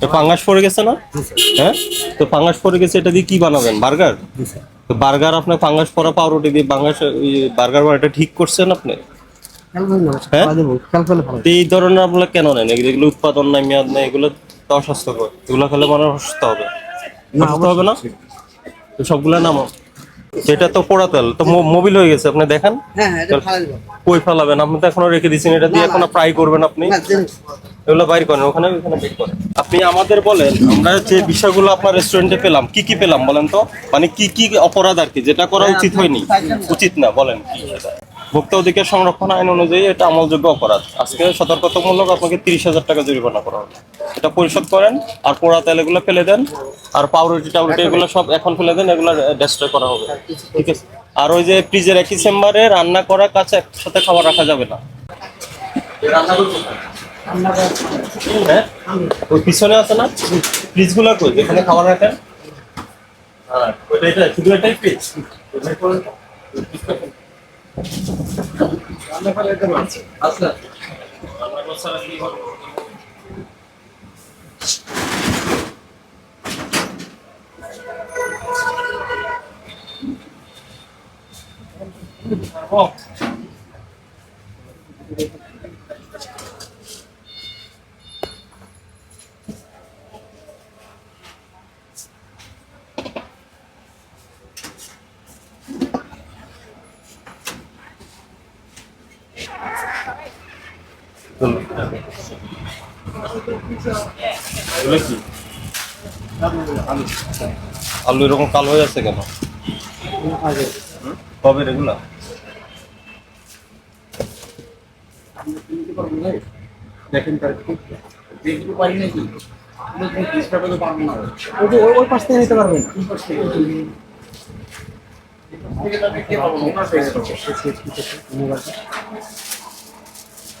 তো ফাঙ্গাস পড়ে গেছে না? হ্যাঁ? তো ফাঙ্গাস পড়ে গেছে এটা দিয়ে কি বানাবেন? বার্গার? তো বার্গার আপনার ফাঙ্গাস পড়া পাউরুটি দিয়ে বাঙ্গাস বার্গার বানাটা ঠিক করছেন আপনি? হ্যাঁ? এই ধরনের আপনারা কেন নেন? এগুলো উৎপাদন নাই মেয়াদ নাই এগুলো তো অস্বাস্থ্যকর। এগুলো খেলে মানুষ অসুস্থ হবে। অসুস্থ হবে না? তো সবগুলো নামো। এটা তো পোড়া তেল তো মোবিল হয়ে গেছে আপনি দেখেন? হ্যাঁ হ্যাঁ কই ফেলাবেন? আপনি তো এখনও রেখে দিয়েছেন এটা দিয়ে। এখনও ফ্রাই করবেন আপনি? এগুলো বাইর করেন ওখানে ওখানে করেন। আপনি আমাদের বলেন, আমরা যে বিষয়গুলো আপনার রেস্টুরেন্টে পেলাম, কি কি পেলাম বলেন তো? মানে কি কি অপরাধ আর কি, যেটা করা উচিত হয়নি? উচিত না, বলেন কি ভোক্তা অধিকার সংরক্ষণ আইন অনুযায়ী এটা আমলযোগ্য অপরাধ। আজকে সতর্কতামূলক আপনাকে তিরিশ হাজার টাকা জরিমানা করা হবে। এটা পরিশোধ করেন, আর পোড়া তেল এগুলো ফেলে দেন, আর পাউরুটি টাউরুটি এগুলো সব এখন ফেলে দেন, এগুলো ডেস্ট্রয় করা হবে। ঠিক আছে? আর ওই যে ফ্রিজের একই চেম্বারে রান্না করা কাছে একসাথে খাবার রাখা যাবে না। রান্না ওই পিছনে আছে না? ফ্রিজগুলো কই? যেখানে খাবার রাখেন। হ্যাঁ ওইটা শুধু এটাই ফ্রিজ আচ্ছা রান্না এগুলো কি আলু এরকম কালো হয়ে আছে কেন? কবে এগুলা দেখেন তার দেখতে পারি নাকি ওই যে ওই- ওই পাশ থেকে নিতে পারবেন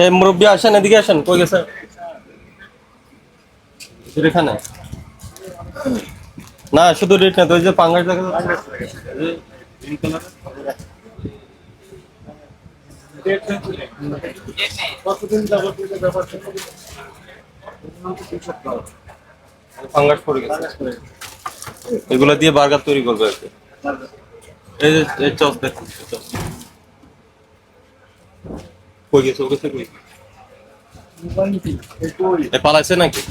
এ, মুরব্বী আসেন, এদিকে আসেন, কই গেছে? এখানে? না, শুধু রেট না তো ওই যে পাঙ্গাস দেখা এগুলা দিয়ে বার্গার তৈরি করবে আর কি। এই যে চস দেখুন চস। কই গেছে ও গেছে কই এ পালাইছে নাকি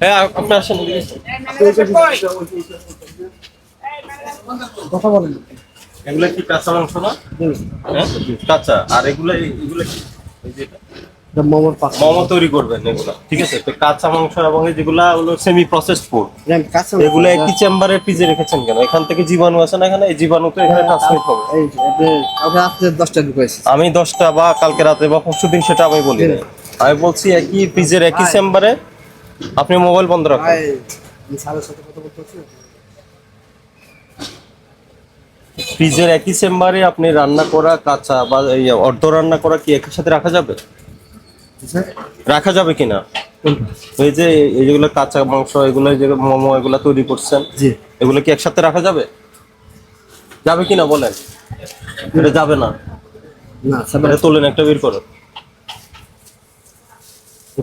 হ্যাঁ আপ- আপনি আসেন এদিকে আসেন। কথা বলেন এগুলা কি কাঁচা মাংস না হ্যাঁ কাঁচা আর এগুলো এগুলো কি এই যে এটা? মোমোর পাশ মোমো তৈরি করবেন এগুলা ঠিক আছে? তো কাঁচা মাংস এবং যেগুলা হলো সেমি প্রসেসড ফুড এগুলো একই চেম্বারে ফ্রিজে রেখেছেন কেন? এখান থেকে জীবাণু আছে না এখানে? এই জীবাণু তো এখানে ট্রান্সমিট হবে। রাত্রে দশটা ঢুকেছে আমি দশটা বা কালকে রাতে বা পরশু দিন সেটা আমি বলি আমি বলছি একই ফ্রিজের একই চেম্বারে আপনি মোবাইল বন্ধ রাখুন। ফ্রিজের একই চেম্বারে আপনি রান্না করা কাঁচা বা অর্ধ রান্না করা কি একই সাথে রাখা যাবে? রাখা যাবে কিনা? এই যে এই যেগুলো কাঁচা মাংস এগুলো যে মোমো এগুলো তৈরি করছেন এগুলো কি একসাথে রাখা যাবে? যাবে কিনা বলেন? এটা যাবে না। না তোলেন একটা বের করো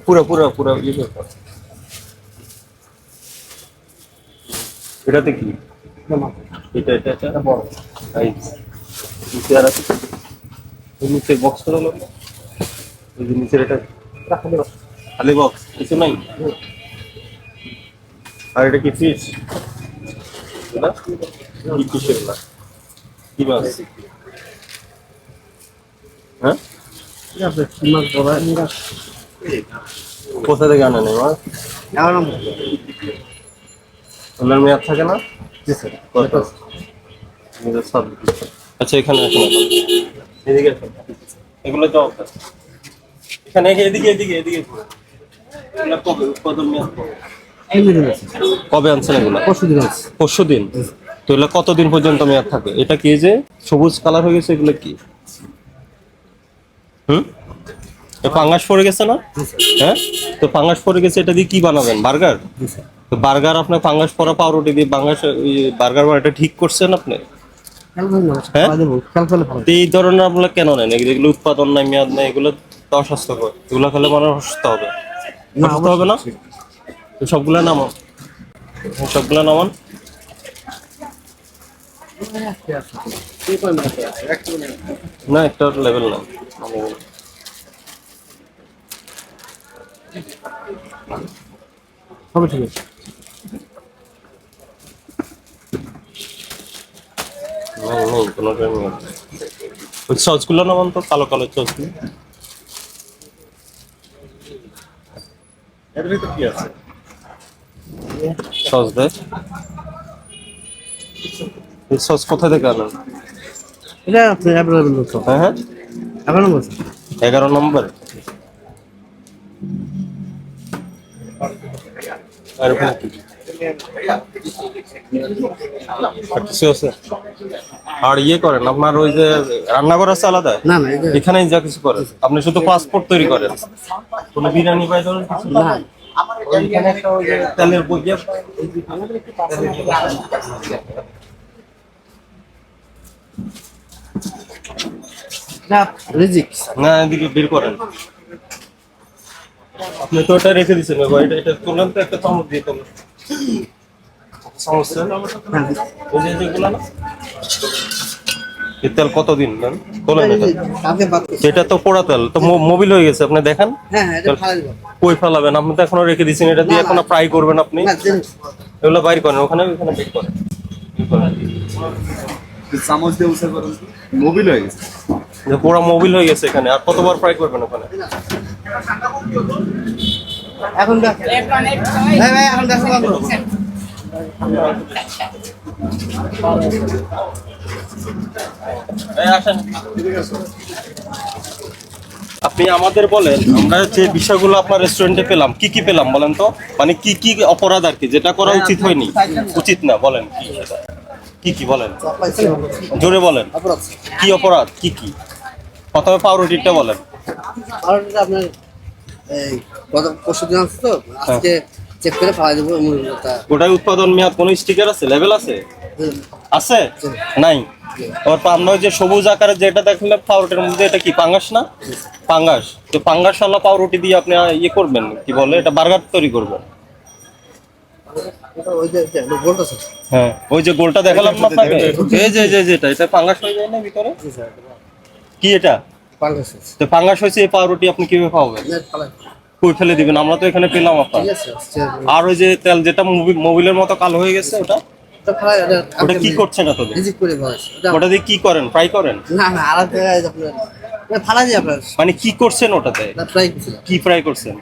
পুরো পুরো পুরো ইয়ে। এটাতে কি? এটা এটা এটা? বড়। এই ওই বক্স ওই নাই? আর এটা কি মাছ? হ্যাঁ? কোথা থেকে আনেন এই মাছ? মেয়াদ থাকে না? জি স্যার আচ্ছা এখানে আসুন এদিকে এগুলো তো এখানে এদিকে এদিকে এদিকে কবে উৎপাদন আনছেন এগুলো? পরশু দিন পরশু দিন? তো এগুলো কতদিন পর্যন্ত মেয়াদ থাকে? এটা কি যে সবুজ কালার হয়ে গেছে এগুলো কি? হুম? তো ফাঙ্গাস পড়ে গেছে না? হ্যাঁ? তো ফাঙ্গাস পড়ে গেছে এটা দিয়ে কি বানাবেন? বার্গার? তো বার্গার আপনার ফাঙ্গাস পড়া পাউরুটি দিয়ে বাঙ্গাস বার্গার বানাটা ঠিক করছেন আপনি? হ্যাঁ? এই ধরনের আপনারা কেন নেন? এগুলো উৎপাদন নাই মেয়াদ নাই এগুলো অস্বাস্থ্যকর। এগুলো খেলে মানুষ অসুস্থ হবে। না, অসুস্থ হবে না? সবগুলো নামান সবগুলো নামান না একটা লেভেল না। হবে ঠিক আছে। নেই নেই কোনো ওই সসগুলো নামান তো কালো কালো সসগুলো ভিতর কি আছে? সস দেয় এই সস কোথা থেকে আনেন? এটা আপনি অ্যাভেলেবল তো হ্যাঁ হ্যাঁ। এগারো নম্বর আর ওখানে কি? আর কিছু আছে? আর ইয়ে করেন আপনার ওই যে রান্নাঘর আছে আলাদা? না না এখানেই যা কিছু করেন। আপনি শুধু পাসপোর্ট তৈরি করেন। কোনো বিরিয়ানি পাই ধরেন কিছু? না। ওইখানে একটা ওই তেলের বইয়ে না রিজিক। না এদিকে বের করেন। আপনি তো ওটা রেখে দিচ্ছেন বাবা এটা এটা তুললেন তো একটা চামচ দিয়ে তোলেন সমস্যা? ওই যে যেগুলো না এই তেল কতদিন নেন তোলেন এটা। এটা তো পোড়া তেল তো মো- মোবিল হয়ে গেছে আপনি দেখেন? হ্যাঁ হ্যাঁ কই ফেলাবেন? আপনি তো এখনও রেখে দিচ্ছেন এটা দিয়ে। এখনও ফ্রাই করবেন আপনি? এগুলো বাইর করেন ওখানে ওখানে বের করেন। চামচ দিয়ে উঠে করেন। মোবিল হয়ে গেছে। পুরো মোবিল হয়ে গেছে এখানে আর কতবার ফ্রাই করবেন ওখানে? এখন দেখ। ভাই ভাই এখন দেখো। এই আসেন আপনি আমাদের বলেন আমরা যে বিষয়গুলো আপনার রেস্টুরেন্টে পেলাম কি কি পেলাম বলেন তো? মানে কি কি অপরাধ আর কি? যেটা করা উচিত হয়নি। উচিত না বলেন কি সেটা। কি কি বলেন? জোরে বলেন। অপরাধ কি অপরাধ? কি কি? প্রথমে পাউরুটিটা বলেন। আর এটা আপনার এই গত পরশু দিন আসছে তো আজকে চেক করে দেবো মূল্যটা। ওটাই উৎপাদন মেয়াদ কোনো স্টিকার আছে? লেভেল আছে? আছে? নাই? ওর আমরা যে সবুজ আকারের যেটা দেখলাম পাউরুটির মধ্যে এটা কি পাঙ্গাস না? পাঙ্গাস। তো পাঙ্গাস ওয়ালা পাউরুটি দিয়ে আপনি ইয়ে করবেন কি বলে এটা বার্গার তৈরি করবেন হ্যাঁ ওই যে গোলটা দেখালাম না আপনাকে। এই যে যে যেটা এটা পাঙ্গাস হয়ে যায় না ভিতরে? কি এটা? পাঙ্গাস তো পাঙ্গাস হয়েছে এই পাউরুটি আপনি কীভাবে খাওয়াবেন কই ফেলে দিবেন আমরা তো এখানে পেলাম আপনার। আচ্ছা, আর ওই যে তেল যেটা মোবি- মোবিলের মতো কালো হয়ে গেছে ওটা? ওটা কি করছেন এটা ওটা দিয়ে কি করেন? ফ্রাই করেন? না আপনার মানে কি করছেন ওটাতে? কি ফ্রাই করছেন?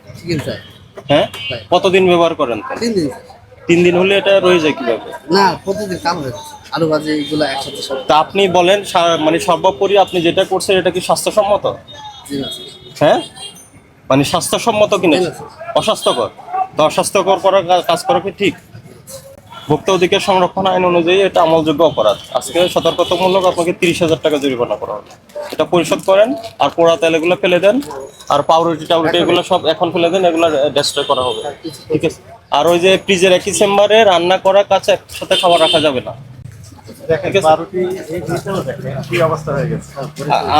হ্যাঁ? কতদিন ব্যবহার করেন তিন দিন। তিন দিন হলে এটা রয়ে যায় কীভাবে? না প্রতিদিন কাম হয়ে আলু ভাজি এগুলো একসাথে সব। তা আপনি বলেন মানে সর্বোপরি আপনি যেটা করছেন এটা কি স্বাস্থ্যসম্মত। হ্যাঁ? মানে স্বাস্থ্যসম্মত কিনা? অস্বাস্থ্যকর। তো অস্বাস্থ্যকর করার কাজ করা কি ঠিক? ভোক্তা অধিকার সংরক্ষণ আইন অনুযায়ী এটা আমলযোগ্য অপরাধ। আজকে সতর্কতামূলক আপনাকে তিরিশ হাজার টাকা জরিমানা করা হবে। এটা পরিশোধ করেন আর পোড়া তেল এগুলো ফেলে দেন আর পাউরুটি টাউরুটি এগুলো সব এখন ফেলে দেন এগুলো ডেস্ট্রয় করা হবে। ঠিক আছে? আর ওই যে ফ্রিজের একই চেম্বারে রান্না করা কাছে একসাথে খাবার রাখা যাবে না।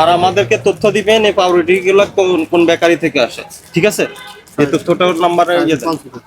আর আমাদেরকে তথ্য দিবেন এই পাউরুটি গুলো কোন কোন বেকারি থেকে আসে। ঠিক আছে? এই তথ্যটা নাম্বারে ইয়ে দেন। কনফিডেন্স।